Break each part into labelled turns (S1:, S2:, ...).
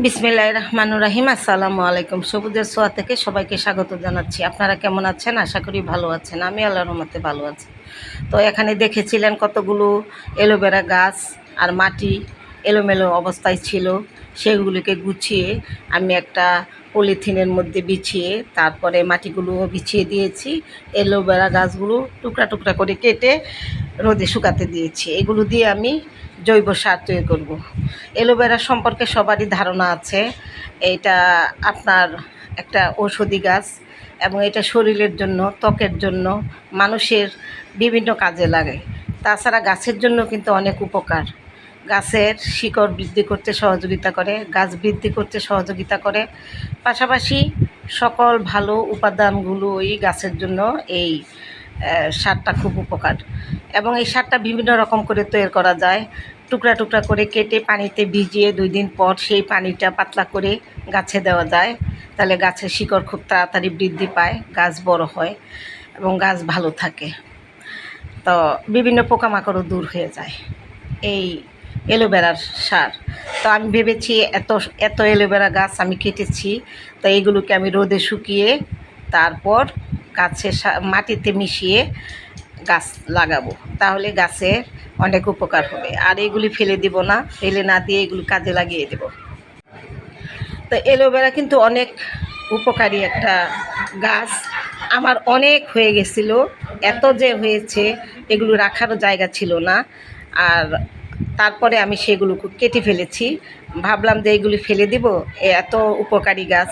S1: বিসমিল্লাহ রহমানুর রাহিম, আসসালামু আলাইকুম। সবুজের সোয়া থেকে সবাইকে স্বাগত জানাচ্ছি। আপনারা কেমন আছেন? আশা করি ভালো আছেন। আমি আল্লাহর রহমতে ভালো আছি। তো এখানে দেখেছিলেন কতগুলো এলোভেরা গাছ আর মাটি এলোমেলো অবস্থায় ছিল। সেগুলিকে গুছিয়ে আমি একটা পলিথিনের মধ্যে বিছিয়ে তারপরে মাটিগুলো বিছিয়ে দিয়েছি। এলোভেরা গাছগুলো টুকরা টুকরা করে কেটে রোদে শুকাতে দিয়েছি। এগুলো দিয়ে আমি জৈব সার তৈরি করব। এলোভেরা সম্পর্কে সবারই ধারণা আছে। এটা আপনার একটা ঔষধি গাছ এবং এটা শরীরের জন্য, ত্বকের জন্য, মানুষের বিভিন্ন কাজে লাগে। তাছাড়া গাছের জন্য কিন্তু অনেক উপকার। গাছের শিকড় বৃদ্ধি করতে সহযোগিতা করে, গাছ বৃদ্ধি করতে সহযোগিতা করে। পাশাপাশি সকল ভালো উপাদানগুলো ওই গাছের জন্য এই সারটা খুব উপকার। এবং এই সারটা বিভিন্ন রকম করে তৈরি করা যায়। টুকরা টুকরা করে কেটে পানিতে ভিজিয়ে দুই দিন পর সেই পানিটা পাতলা করে গাছে দেওয়া যায়। তাহলে গাছের শিকড় খুব তাড়াতাড়ি বৃদ্ধি পায়, গাছ বড় হয় এবং গাছ ভালো থাকে। তো বিভিন্ন পোকামাকড়ও দূর হয়ে যায় এই এলোভেরার সার। তো আমি ভেবেছি এত এত এলোভেরা গাছ আমি কেটেছি, তো এইগুলোকে আমি রোদে শুকিয়ে তারপর গাছে মাটিতে মিশিয়ে গাছ লাগাবো। তাহলে গাছের অনেক উপকার হবে। আর এগুলি ফেলে দিব না, ফেলে না দিয়ে এগুলি কাজে লাগিয়ে দেব। তো এলোভেরা কিন্তু অনেক উপকারী একটা গাছ। আমার অনেক হয়ে গেছিল, এত যে হয়েছে, এগুলো রাখারও জায়গা ছিল না। আর তারপরে আমি সেগুলো কেটে ফেলেছি। ভাবলাম যে এইগুলি ফেলে দিব এত উপকারী গাছ।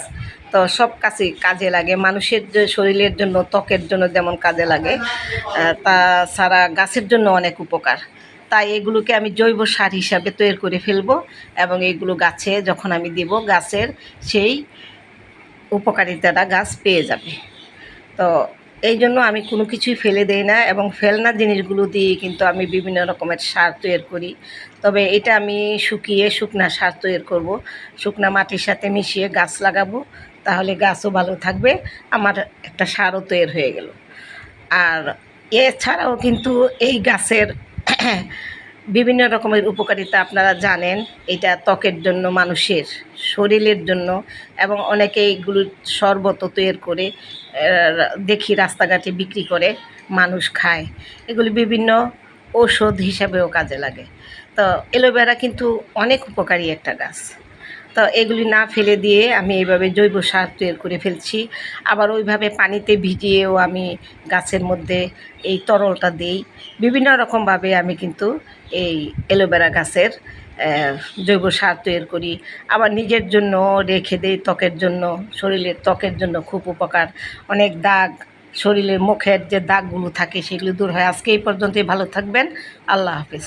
S1: তো সব কাছে কাজে লাগে। মানুষের যে শরীরের জন্য ত্বকের জন্য যেমন কাজে লাগে আহ, তাছাড়া গাছের জন্য অনেক উপকার। তাই এগুলোকে আমি জৈব সার হিসাবে তৈরি করে ফেলব এবং এইগুলো গাছে যখন আমি দিব গাছের সেই উপকারিতাটা গাছ পেয়ে যাবে। তো এই জন্য আমি কোনো কিছুই ফেলে দেই না এবং ফেলনা জিনিসগুলো দিয়ে কিন্তু আমি বিভিন্ন রকমের সার তৈরি করি। তবে এটা আমি শুকিয়ে শুকনা সার তৈরি করব। শুকনা মাটির সাথে মিশিয়ে গাছ লাগাবো। তাহলে গাছও ভালো থাকবে। আমার একটা সারও তৈরি হয়ে গেল। আর এছাড়াও কিন্তু এই গাছের বিভিন্ন রকমের উপকারিতা আপনারা জানেন। এটা ত্বকের জন্য, মানুষের শরীরের জন্য এবং অনেকে এইগুলো শরবত তৈরি করে দেখি রাস্তাঘাটে বিক্রি করে, মানুষ খায়। এগুলি বিভিন্ন ঔষধ হিসাবেও কাজে লাগে। তো এলোভেরা কিন্তু অনেক উপকারী একটা গাছ। তো এগুলি না ফেলে দিয়ে আমি এইভাবে জৈব সার তৈরি করে ফেলছি। আবার ওইভাবে পানিতে ভিজিয়েও আমি গাছের মধ্যে এই তরলটা দিই। বিভিন্ন রকমভাবে আমি কিন্তু এই এলোভেরা গাছের জৈব সার তৈরি করি। আবার নিজের জন্য রেখে দেই ত্বকের জন্য। শরীরের ত্বকের জন্য খুব উপকার। অনেক দাগ, শরীরের মুখের যে দাগগুলো থাকে সেগুলো দূর হয়। আজকে এই পর্যন্তই। ভালো থাকবেন। আল্লাহ হাফিজ।